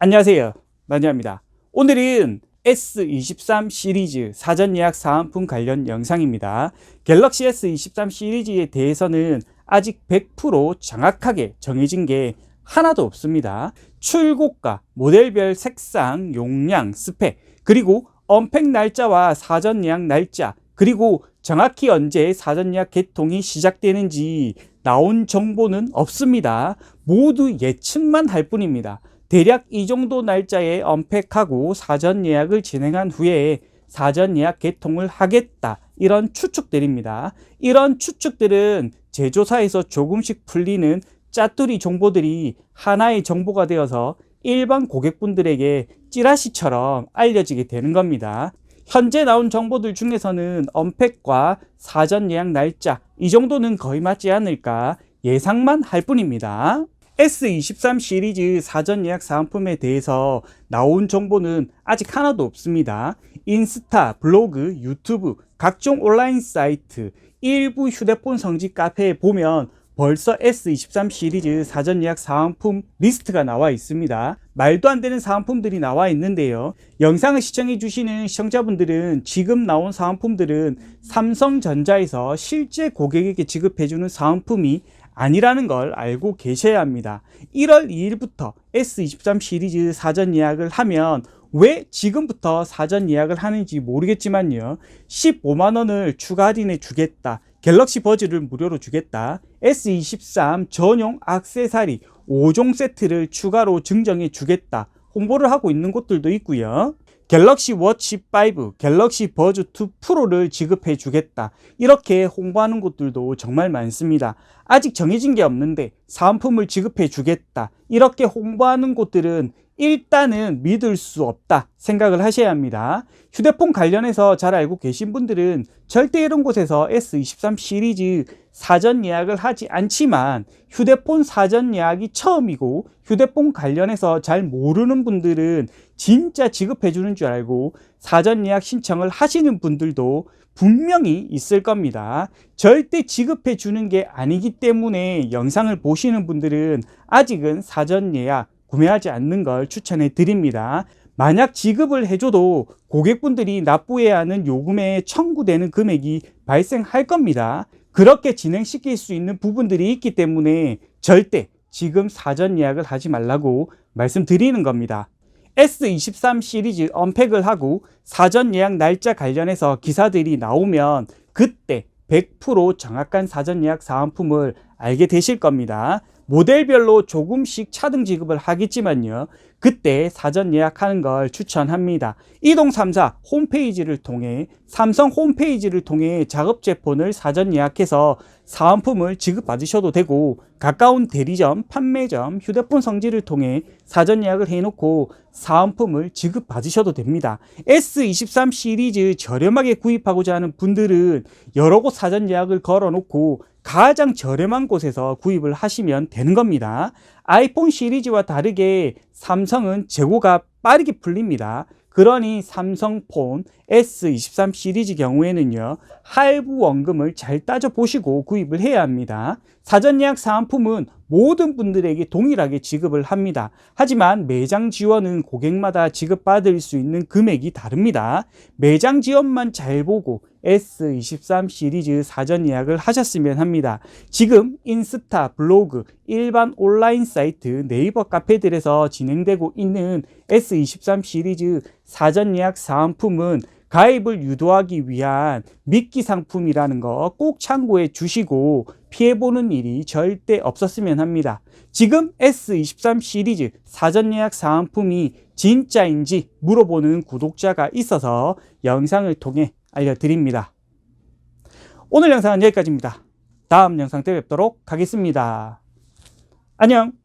안녕하세요. 마니아입니다. 오늘은 S23 시리즈 사전 예약 사은품 관련 영상입니다. 갤럭시 S23 시리즈에 대해서는 아직 100% 정확하게 정해진 게 하나도 없습니다. 출고가, 모델별 색상, 용량, 스펙, 그리고 언팩 날짜와 사전 예약 날짜, 그리고 정확히 언제 사전 예약 개통이 시작되는지 나온 정보는 없습니다. 모두 예측만 할 뿐입니다. 대략 이 정도 날짜에 언팩하고 사전 예약을 진행한 후에 사전 예약 개통을 하겠다. 이런 추측들입니다. 이런 추측들은 제조사에서 조금씩 풀리는 짜투리 정보들이 하나의 정보가 되어서 일반 고객분들에게 찌라시처럼 알려지게 되는 겁니다. 현재 나온 정보들 중에서는 언팩과 사전 예약 날짜 이 정도는 거의 맞지 않을까 예상만 할 뿐입니다. S23 시리즈 사전 예약 사은품에 대해서 나온 정보는 아직 하나도 없습니다. 인스타, 블로그, 유튜브, 각종 온라인 사이트, 일부 휴대폰 성지 카페에 보면 벌써 S23 시리즈 사전 예약 사은품 리스트가 나와 있습니다. 말도 안 되는 사은품들이 나와 있는데요. 영상을 시청해 주시는 시청자분들은 지금 나온 사은품들은 삼성전자에서 실제 고객에게 지급해 주는 사은품이 아니라는 걸 알고 계셔야 합니다. 1월 2일부터 S23 시리즈 사전 예약을 하면 왜 지금부터 사전 예약을 하는지 모르겠지만요. 15만원을 추가 할인해 주겠다. 갤럭시 버즈를 무료로 주겠다. S23 전용 악세사리 5종 세트를 추가로 증정해 주겠다. 홍보를 하고 있는 곳들도 있고요. 갤럭시 워치 5, 갤럭시 버즈 2 프로를 지급해 주겠다. 이렇게 홍보하는 곳들도 정말 많습니다. 아직 정해진 게 없는데 사은품을 지급해 주겠다. 이렇게 홍보하는 곳들은 일단은 믿을 수 없다 생각을 하셔야 합니다. 휴대폰 관련해서 잘 알고 계신 분들은 절대 이런 곳에서 S23 시리즈 사전 예약을 하지 않지만 휴대폰 사전 예약이 처음이고 휴대폰 관련해서 잘 모르는 분들은 진짜 지급해 주는 줄 알고 사전 예약 신청을 하시는 분들도 분명히 있을 겁니다. 절대 지급해 주는 게 아니기 때문에 영상을 보시는 분들은 아직은 사전 예약 구매하지 않는 걸 추천해 드립니다. 만약 지급을 해줘도 고객분들이 납부해야 하는 요금에 청구되는 금액이 발생할 겁니다. 그렇게 진행시킬 수 있는 부분들이 있기 때문에 절대 지금 사전 예약을 하지 말라고 말씀드리는 겁니다. S23 시리즈 언팩을 하고 사전 예약 날짜 관련해서 기사들이 나오면 그때 100% 정확한 사전 예약 사은품을 알게 되실 겁니다. 모델별로 조금씩 차등 지급을 하겠지만요. 그때 사전 예약하는 걸 추천합니다. 이동 3사 홈페이지를 통해 삼성 홈페이지를 통해 작업 제폰을 사전 예약해서 사은품을 지급받으셔도 되고 가까운 대리점, 판매점, 휴대폰 성지를 통해 사전 예약을 해놓고 사은품을 지급받으셔도 됩니다. S23 시리즈 저렴하게 구입하고자 하는 분들은 여러 곳 사전 예약을 걸어놓고 가장 저렴한 곳에서 구입을 하시면 되는 겁니다. 아이폰 시리즈와 다르게 삼성은 재고가 빠르게 풀립니다. 그러니 삼성폰 S23 시리즈 경우에는요, 할부 원금을 잘 따져 보시고 구입을 해야 합니다. 사전 예약 사은품은 모든 분들에게 동일하게 지급을 합니다. 하지만 매장 지원은 고객마다 지급받을 수 있는 금액이 다릅니다. 매장 지원만 잘 보고 S23 시리즈 사전 예약을 하셨으면 합니다. 지금 인스타, 블로그, 일반 온라인 사이트, 네이버 카페들에서 진행되고 있는 S23 시리즈 사전 예약 사은품은 가입을 유도하기 위한 미끼 상품이라는 거 꼭 참고해 주시고 피해보는 일이 절대 없었으면 합니다. 지금 S23 시리즈 사전 예약 사은품이 진짜인지 물어보는 구독자가 있어서 영상을 통해 알려드립니다. 오늘 영상은 여기까지입니다. 다음 영상 때 뵙도록 하겠습니다. 안녕!